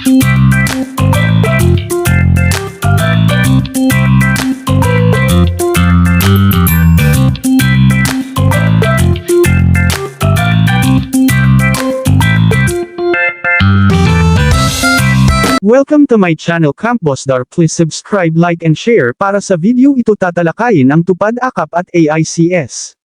Welcome to my channel Camp Bossdar. Please subscribe, like and share para sa video ito tatalakayin ang tupad akap at AICS.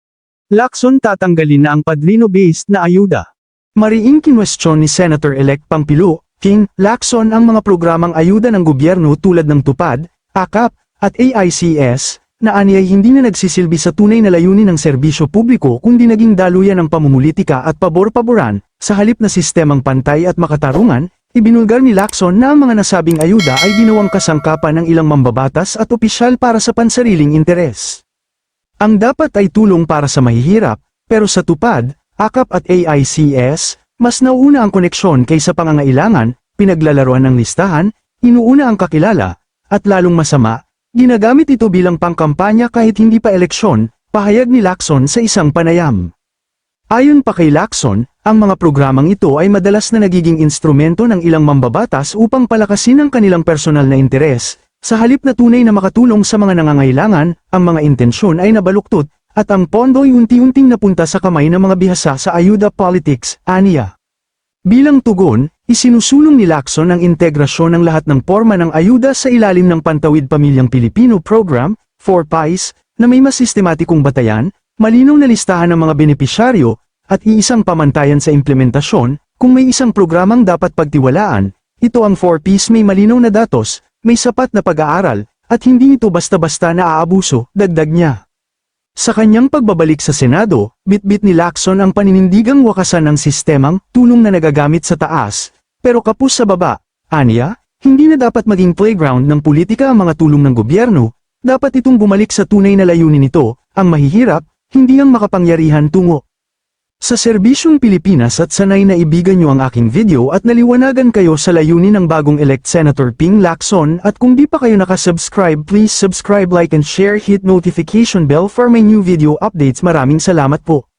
Lacson tatanggalin na ang padrino-based na ayuda. Mariing kinwestiyon ni Senator-elect Pampilo, King, Lacson ang mga programang ayuda ng gobyerno tulad ng tupad, akap, at AICS, na aniyay hindi na nagsisilbi sa tunay na layunin ng serbisyo publiko kundi naging daluyan ng pamumulitika at pabor-paboran, sa halip na sistemang pantay at makatarungan, Ibinulgar ni Lacson na ang mga nasabing ayuda ay ginawang kasangkapan ng ilang mambabatas at opisyal para sa pansariling interes. Ang dapat ay tulong para sa mahihirap, pero sa tupad, AKAP at AICS, mas nauna ang koneksyon kaysa pangangailangan, pinaglalaroan ng listahan, inuuna ang kakilala, at lalong masama, ginagamit ito bilang pangkampanya kahit hindi pa eleksyon, pahayag ni Lacson sa isang panayam. Ayon pa kay Lacson, ang mga programang ito ay madalas na nagiging instrumento ng ilang mambabatas upang palakasin ang kanilang personal na interes, sa halip na tunay na makatulong sa mga nangangailangan, ang mga intensyon ay nabaluktot, at ang pondo ay unti-unting napunta sa kamay ng mga bihasa sa ayuda politics, aniya. Bilang tugon, isinusulong ni Lacson ang integrasyon ng lahat ng porma ng ayuda sa ilalim ng Pantawid Pamilyang Pilipino Program, 4PIES, na may mas sistematikong batayan, malinaw na listahan ng mga benepisyaryo, at iisang pamantayan sa implementasyon, kung may isang programang dapat pagtiwalaan, ito ang 4Ps may malinaw na datos, may sapat na pag-aaral, at hindi ito basta-basta na aabuso, dagdag niya. Sa kanyang pagbabalik sa Senado, bitbit ni Lacson ang paninindigang wakasan ng sistemang tulong na nagagamit sa taas, pero kapus sa baba, aniya, hindi na dapat maging playground ng politika ang mga tulong ng gobyerno, dapat itong bumalik sa tunay na layunin nito, ang mahihirap, hindi ang makapangyarihan tungo. Sa serbisyong Pilipinas at sanay na ibigan nyo ang aking video at naliwanagan kayo sa layunin ng bagong elect Senator Ping Lacson at kung di pa kayo nakasubscribe please subscribe like and share hit notification bell for my new video updates maraming salamat po.